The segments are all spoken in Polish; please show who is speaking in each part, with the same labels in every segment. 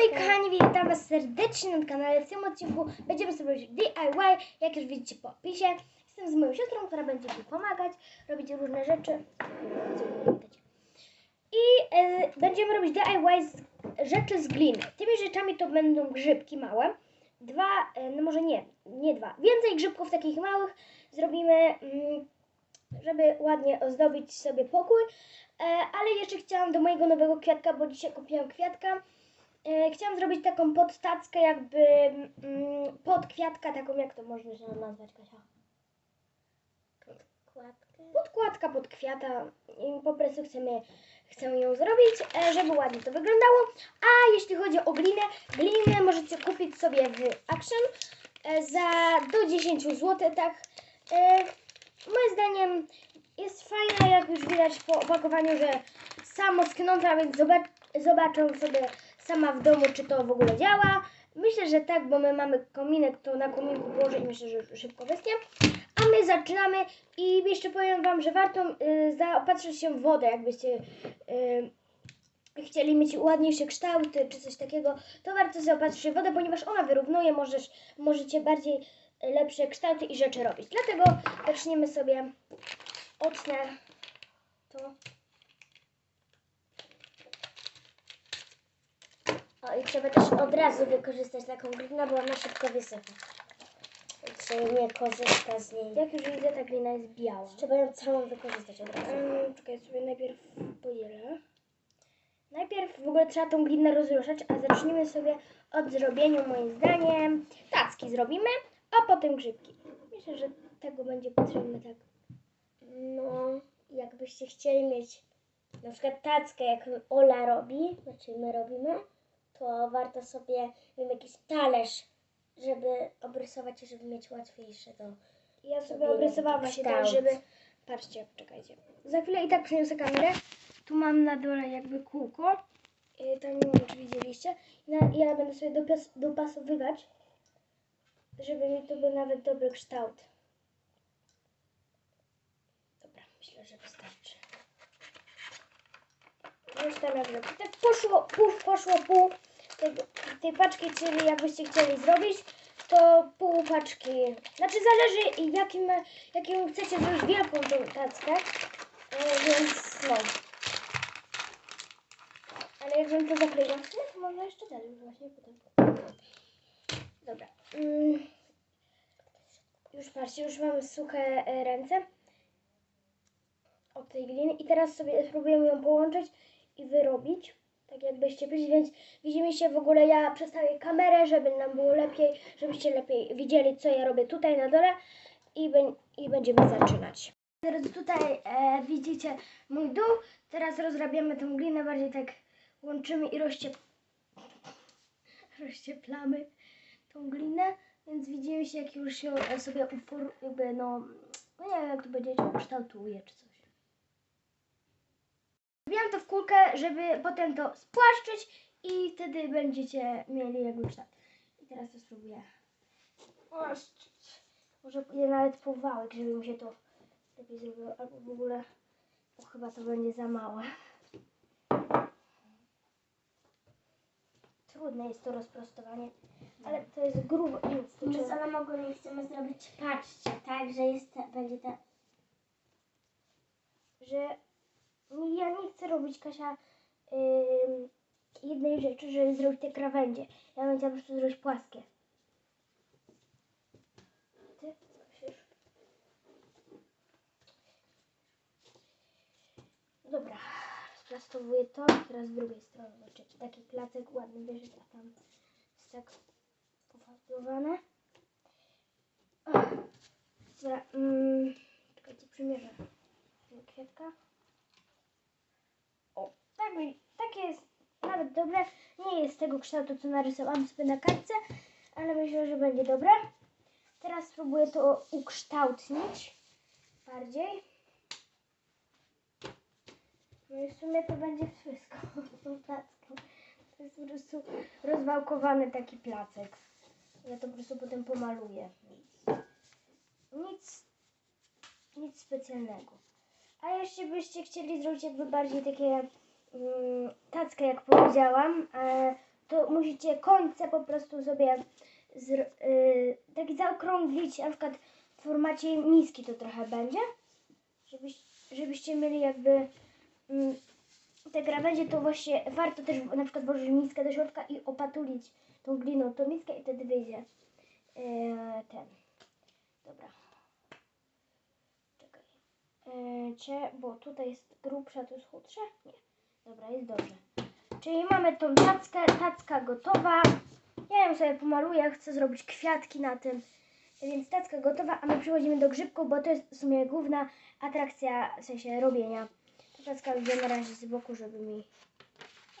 Speaker 1: moi kochani, witam Was serdecznie na kanale. W tym odcinku będziemy sobie robić DIY, jak już widzicie po opisie. Jestem z moją siostrą, która będzie mi pomagać, robić różne rzeczy. I e, będziemy robić DIY z, rzeczy z gliny. Tymi rzeczami to będą grzybki małe. Dwa, e, no może nie, nie dwa. Więcej grzybków takich małych zrobimy, mm, żeby ładnie ozdobić sobie pokój. E, ale jeszcze chciałam do mojego nowego kwiatka, bo dzisiaj kupiłam kwiatka. E, chciałam zrobić taką podstackę, jakby mm, pod kwiatka, taką jak to można się nazwać, Kasia?
Speaker 2: Podkładkę.
Speaker 1: Podkładka pod kwiata i po prostu chcemy, chcemy ją zrobić, e, żeby ładnie to wyglądało. A jeśli chodzi o glinę, glinę możecie kupić sobie w Action e, za do 10 zł, tak. Moim zdaniem jest fajna, jak już widać po opakowaniu, że samo sknąta, więc zobacz, zobaczą sobie sama w domu, czy to w ogóle działa. Myślę, że tak, bo my mamy kominek, to na kominku położę i myślę, że szybko wyschnie. A my zaczynamy i jeszcze powiem Wam, że warto y, zaopatrzyć się w wodę, jakbyście y, chcieli mieć ładniejsze kształty czy coś takiego, to warto zaopatrzyć się w wodę, ponieważ ona wyrównuje, możesz, możecie bardziej lepsze kształty i rzeczy robić. Dlatego zaczniemy sobie ocnę to.
Speaker 2: O i trzeba też od razu wykorzystać taką glinę, bo ona szybko wysycha. Się nie korzysta z niej.
Speaker 1: Jak już widzę, ta glina jest biała.
Speaker 2: Trzeba ją całą wykorzystać od razu.
Speaker 1: Um, czekaj, sobie najpierw podzielę. Najpierw w ogóle trzeba tą glinę rozruszać, a zacznijmy sobie od zrobienia, moim zdaniem, tacki zrobimy, a potem grzybki. Myślę, że tego będzie potrzebne tak.
Speaker 2: No, jakbyście chcieli mieć na przykład tackę, jak Ola robi, znaczy my robimy, to warto sobie wiem, jakiś talerz, żeby obrysować i żeby mieć łatwiejsze do...
Speaker 1: Ja sobie obrysowałam się tak, żeby... Patrzcie, czekajcie. Za chwilę i tak przyniosę kamerę. Tu mam na dole jakby kółko. I tam nie wiem, czy widzieliście. Na- Ja będę sobie dopas dopasowywać, żeby mi to był nawet dobry kształt. Dobra, myślę, że wystarczy. Już zrobię. Tak poszło pół, poszło pół tej paczki, czyli jakbyście chcieli zrobić, to pół paczki. Znaczy zależy jakim, jakim chcecie zrobić wielką tą tackę. E, więc no. Ale jakbym to zakleiła to można jeszcze dalej właśnie potem. Dobra. Mm. Już patrzcie, już mamy suche e, ręce od tej gliny i teraz sobie spróbujemy ją połączyć i wyrobić. Tak jakbyście byli, więc widzimy się w ogóle, ja przestawię kamerę, żeby nam było lepiej, żebyście lepiej widzieli, co ja robię tutaj na dole i, i będziemy zaczynać. Teraz tutaj e, widzicie mój dół, teraz rozrabiamy tą glinę, bardziej tak łączymy i rozciep... rozcieplamy tą glinę, więc widzimy się, jak już ją sobie ufor... jakby no, no nie wiem jak to powiedzieć, ukształtuje czy coś. Wbijam to w kulkę, żeby potem to spłaszczyć i wtedy będziecie mieli jakby kształt. I teraz to spróbuję spłaszczyć. Może pójdę nawet po wałek, żeby mi się to lepiej zrobiło, albo w ogóle, bo chyba to będzie za małe. Trudne jest to rozprostowanie, ale to jest grubo,
Speaker 2: My z. Olą ogólnie chcemy zrobić, patrzcie, tak, że jest, będzie ta...
Speaker 1: że ja nie chcę robić Kasia ym, jednej rzeczy, żeby zrobić te krawędzie. Ja bym chciała po prostu zrobić płaskie. Ty. Dobra, rozplastowuję to, teraz z drugiej strony. Znaczy taki placek ładny bierze, a tam jest tak pofasowane. Dobra, mm, czekajcie, przymierzę kwiatka. Tak, takie jest nawet dobre. Nie jest tego kształtu, co narysowałam sobie na kartce, ale myślę, że będzie dobre. Teraz spróbuję to ukształtnić bardziej. No i w sumie to będzie wszystko. To jest po prostu rozwałkowany taki placek. Ja to po prostu potem pomaluję. Nic, nic specjalnego. A jeśli byście chcieli zrobić jakby bardziej takie tackę, jak powiedziałam, e, to musicie końce po prostu sobie y, taki zaokrąglić, na przykład w formacie miski to trochę będzie, żebyś, żebyście mieli jakby mm, te krawędzie, to właśnie warto też na przykład włożyć miskę do środka i opatulić tą gliną tą miskę i wtedy wyjdzie e, ten. Dobra. Czekaj. E, bo tutaj jest grubsza, tu jest chudsza? Nie. Dobra, jest dobrze. Czyli mamy tą tackę, tacka gotowa. Ja ją sobie pomaluję, chcę zrobić kwiatki na tym. Więc tacka gotowa, a my przechodzimy do grzybków, bo to jest w sumie główna atrakcja, w sensie robienia. Ta tacka na razie z boku, żeby mi...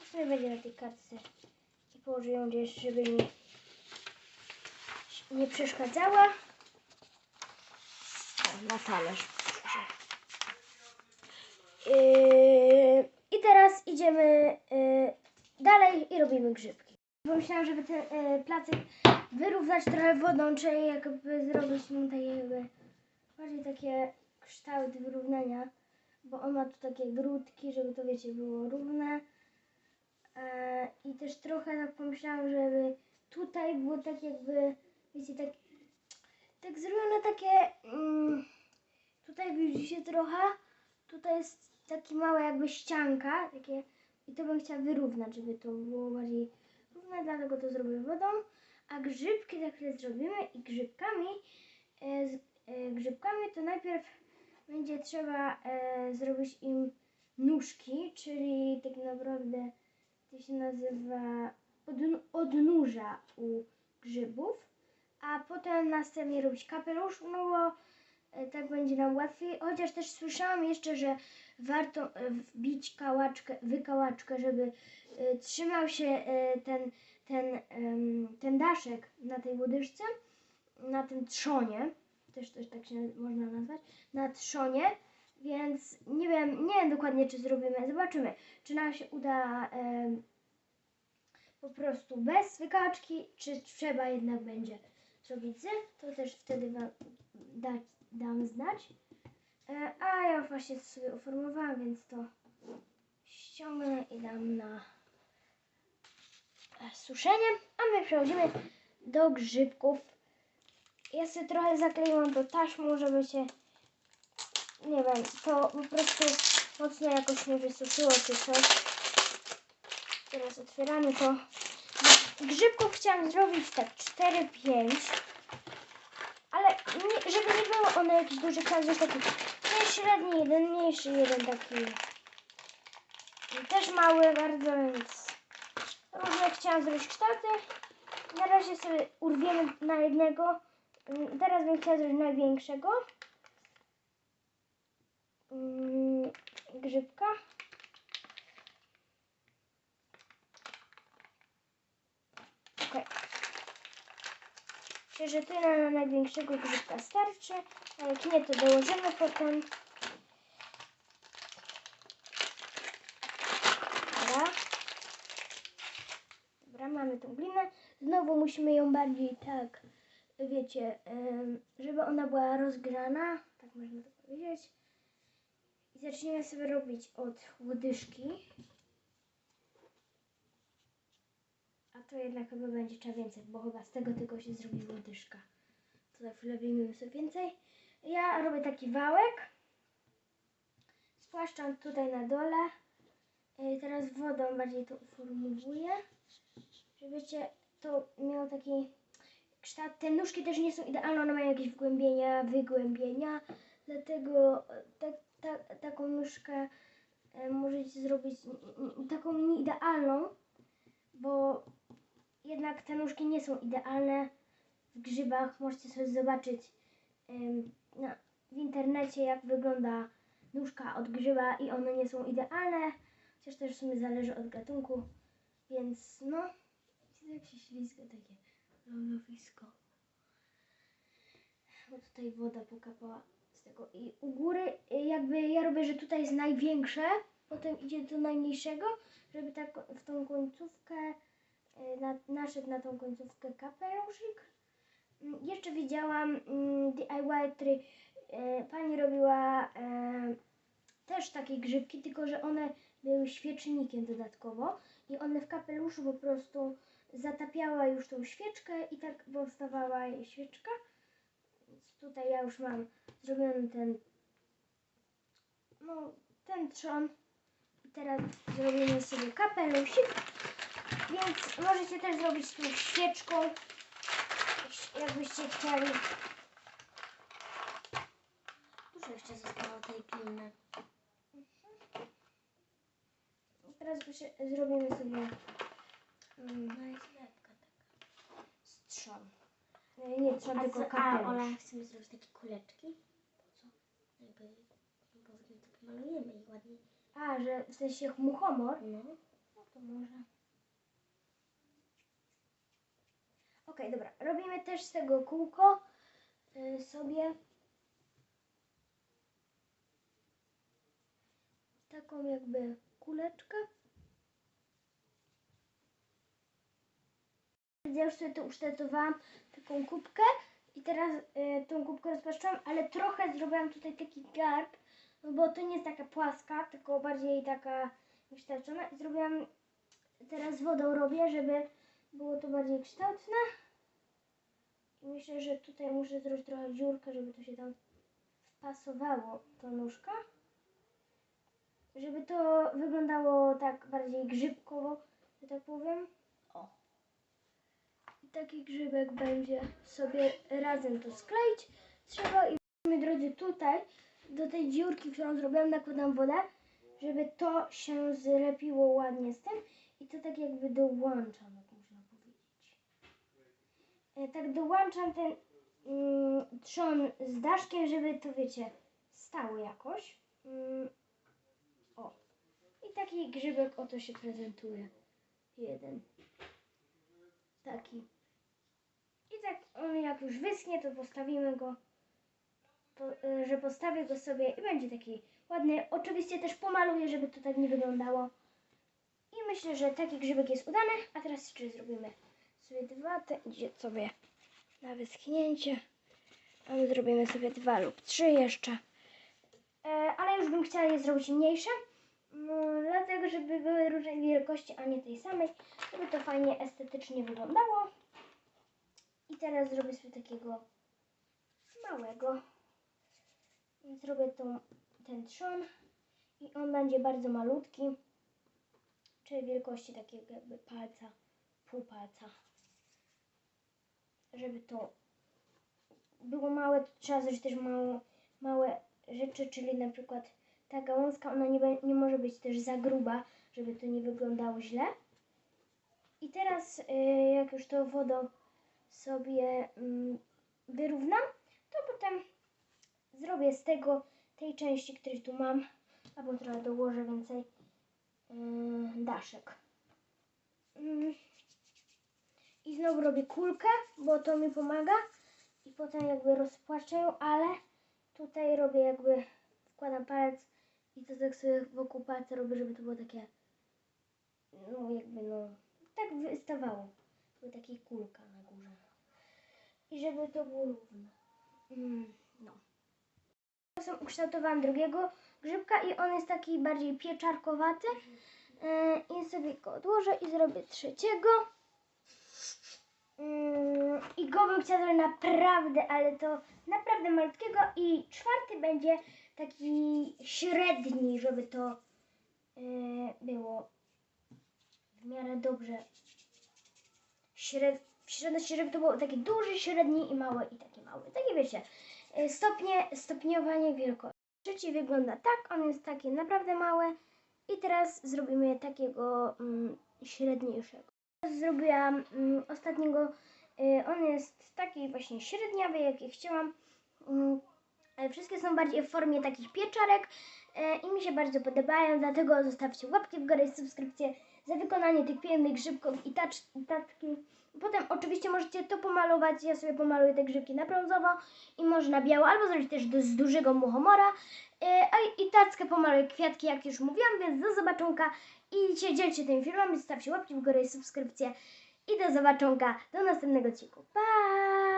Speaker 1: A w sumie będzie na tej kartce. I położę ją gdzieś, żeby mi nie przeszkadzała. O, na talerz. Yy, I teraz idziemy yy, dalej i robimy grzybki. Pomyślałam, żeby ten yy, placyk wyrównać trochę wodą, czyli jakby zrobić mu takie jakby bardziej takie kształt wyrównania, bo on ma tu takie grudki, żeby to wiecie było równe. E, I też trochę tak pomyślałam, żeby tutaj było tak jakby, wiecie, tak, tak zrobione takie, mm, tutaj widzicie trochę, tutaj jest taki mała jakby ścianka, takie, i to bym chciała wyrównać, żeby to było bardziej równe, dlatego to zrobię wodą, a grzybki za chwilę zrobimy i grzybkami, e, z, e, grzybkami to najpierw będzie trzeba e, zrobić im nóżki, czyli tak naprawdę to się nazywa odn- odnóża u grzybów, a potem następnie robić kapelusz, no bo tak będzie nam łatwiej. Chociaż też słyszałam jeszcze, że warto e, wbić kałaczkę, wykałaczkę, żeby e, trzymał się e, ten, ten, ten daszek na tej łodyżce, na tym trzonie, też, też tak się można nazwać, na trzonie. Więc nie wiem, nie wiem dokładnie, czy zrobimy. Zobaczymy, czy nam się uda po prostu bez wykaczki, czy trzeba jednak będzie zrobić to też wtedy Wam da, dam znać. E, a ja właśnie to sobie uformowałam, więc to ściągnę i dam na e, suszenie. A my przechodzimy do grzybków. Ja sobie trochę zakleiłam to taśmą, żeby się, nie wiem, to po prostu mocno jakoś nie wysuszyło czy coś. Teraz otwieramy to. Grzybków chciałam zrobić tak 4-5. Ale nie, żeby nie było one jakiś duży każdy taki nie średni, jeden mniejszy, jeden taki też mały bardzo, więc różne chciałam zrobić kształty. Na razie sobie urwiemy na jednego. Mm, Teraz bym chciała zrobić największego. Mm, Grzybka. Tyle na największego grzybka starczy. A jak nie, to dołożymy potem. Dobra. Dobra, mamy tą glinę. Znowu musimy ją bardziej tak, wiecie, żeby ona była rozgrzana. Tak można to powiedzieć. I zaczniemy sobie robić od łodyżki. A to jednak chyba będzie trzeba więcej, bo chyba z tego tylko się zrobi łodyżka. To za chwilę wyjmiemy sobie więcej. Ja robię taki wałek. Spłaszczam tutaj na dole. E, Teraz wodą bardziej to uformowuję. Żebyście to miało taki kształt. Te nóżki też nie są idealne, one mają jakieś wgłębienia, wygłębienia. Dlatego e, tak, ta, taką nóżkę e, możecie zrobić taką nieidealną, bo jednak te nóżki nie są idealne w grzybach. Możecie sobie zobaczyć na, w internecie, jak wygląda nóżka od grzyba i one nie są idealne, chociaż też w sumie zależy od gatunku, więc no, jak się ślizga takie lądowisko. Bo tutaj woda pokapała z tego i u góry y, jakby ja robię, że tutaj jest największe, potem idzie do najmniejszego, żeby tak w tą końcówkę na, naszedł na tą końcówkę kapeluszyk. Mm, Jeszcze widziałam mm, DIY, który e, pani robiła e, też takie grzybki, tylko że one były świecznikiem dodatkowo i one w kapeluszu po prostu zatapiała już tą świeczkę i tak powstawała jej świeczka. Więc tutaj ja już mam zrobiony ten no, ten trzon. I teraz zrobimy sobie kapelusik. Więc możecie też zrobić tą świeczką, jakbyście chcieli.
Speaker 2: Dużo jeszcze zostało tej gliny.
Speaker 1: Teraz zrobimy sobie mm,
Speaker 2: No
Speaker 1: trzon. E, Nie trzon,
Speaker 2: A,
Speaker 1: tylko
Speaker 2: co, a Ola,
Speaker 1: kapelusz.
Speaker 2: chcemy zrobić takie kuleczki? Po co? Jakby, no powiedzmy to pomalujemy ich ładnie.
Speaker 1: A, że w sensie muchomor?
Speaker 2: No.
Speaker 1: No to może. Okej, dobra. Robimy też z tego kółko y, sobie. Taką jakby kuleczkę. Ja już sobie to usztecowałam, taką kubkę i teraz y, tą kubkę rozpaszczam, ale trochę zrobiłam tutaj taki garb, no bo to nie jest taka płaska, tylko bardziej taka kształcona i zrobiłam, teraz wodą robię, żeby było to bardziej kształtne. Myślę, że tutaj muszę zrobić trochę dziurkę, żeby to się tam wpasowało, to nóżka. Żeby to wyglądało tak bardziej grzybkowo, że tak powiem. O. I taki grzybek będzie sobie razem to skleić. Trzeba i moi drodzy tutaj do tej dziurki, którą zrobiłam, nakładam wodę, żeby to się zlepiło ładnie z tym i to tak jakby dołączam, jak można powiedzieć. E, tak dołączam ten mm, trzon z daszkiem, żeby to wiecie, stało jakoś. Mm, o. I taki grzybek oto się prezentuje. Jeden. Taki. I tak on jak już wyschnie, to postawimy go po, y, że postawię go sobie i będzie taki ładny. Oczywiście też pomaluję, żeby to tak nie wyglądało. I myślę, że taki grzybek jest udany. A teraz jeszcze zrobimy sobie dwa, to idzie sobie na wyschnięcie. A my zrobimy sobie dwa lub trzy jeszcze. E, ale już bym chciała je zrobić mniejsze. Mm, dlatego, żeby były różnej wielkości, a nie tej samej. Żeby to fajnie estetycznie wyglądało. I teraz zrobię sobie takiego małego. Zrobię tą, ten trzon i on będzie bardzo malutki, czyli wielkości takiego jakby palca, pół palca. Żeby to było małe, to trzeba zrobić też mało, małe rzeczy, czyli na przykład ta gałązka, ona nie, nie może być też za gruba, żeby to nie wyglądało źle. I teraz, y, jak już to wodą sobie mm, wyrównam, to potem zrobię z tego, tej części, której tu mam, albo trochę dołożę więcej yy, daszek. I znowu robię kulkę, bo to mi pomaga. I potem jakby rozpłaczę ale tutaj robię jakby, wkładam palec i to tak sobie wokół palca robię, żeby to było takie, no jakby no, tak wystawało. Była taka kulka na górze. I żeby to było równo. Mm, no. Czasem ukształtowałam drugiego grzybka i on jest taki bardziej pieczarkowaty. Yy, I sobie go odłożę i zrobię trzeciego. Yy, I go bym chciała zrobić naprawdę, ale to naprawdę malutkiego. I czwarty będzie taki średni, żeby to yy, było w miarę dobrze. Śred, żeby to było taki duży, średni i mały i taki mały. Takie wiecie, yy, stopnie, stopniowanie wielkości. Trzeci wygląda tak, on jest taki naprawdę mały. I teraz zrobimy takiego mm, średniejszego. Zrobiłam mm, ostatniego, y, on jest taki właśnie średniawy, jaki chciałam. Mm, wszystkie są bardziej w formie takich pieczarek y, i mi się bardzo podobają, dlatego zostawcie łapki w górę i subskrypcję za wykonanie tych pięknych grzybków i tacz, i taczki. Potem oczywiście możecie to pomalować, ja sobie pomaluję te grzybki na brązowo i może na biało, albo zrobić też z dużego muchomora. A i tackę pomaluję kwiatki, jak już mówiłam, więc do zobaczonka i się dzielcie tym filmem, zostawcie łapki w górę i subskrypcję i do zobaczonka do następnego odcinku. Pa!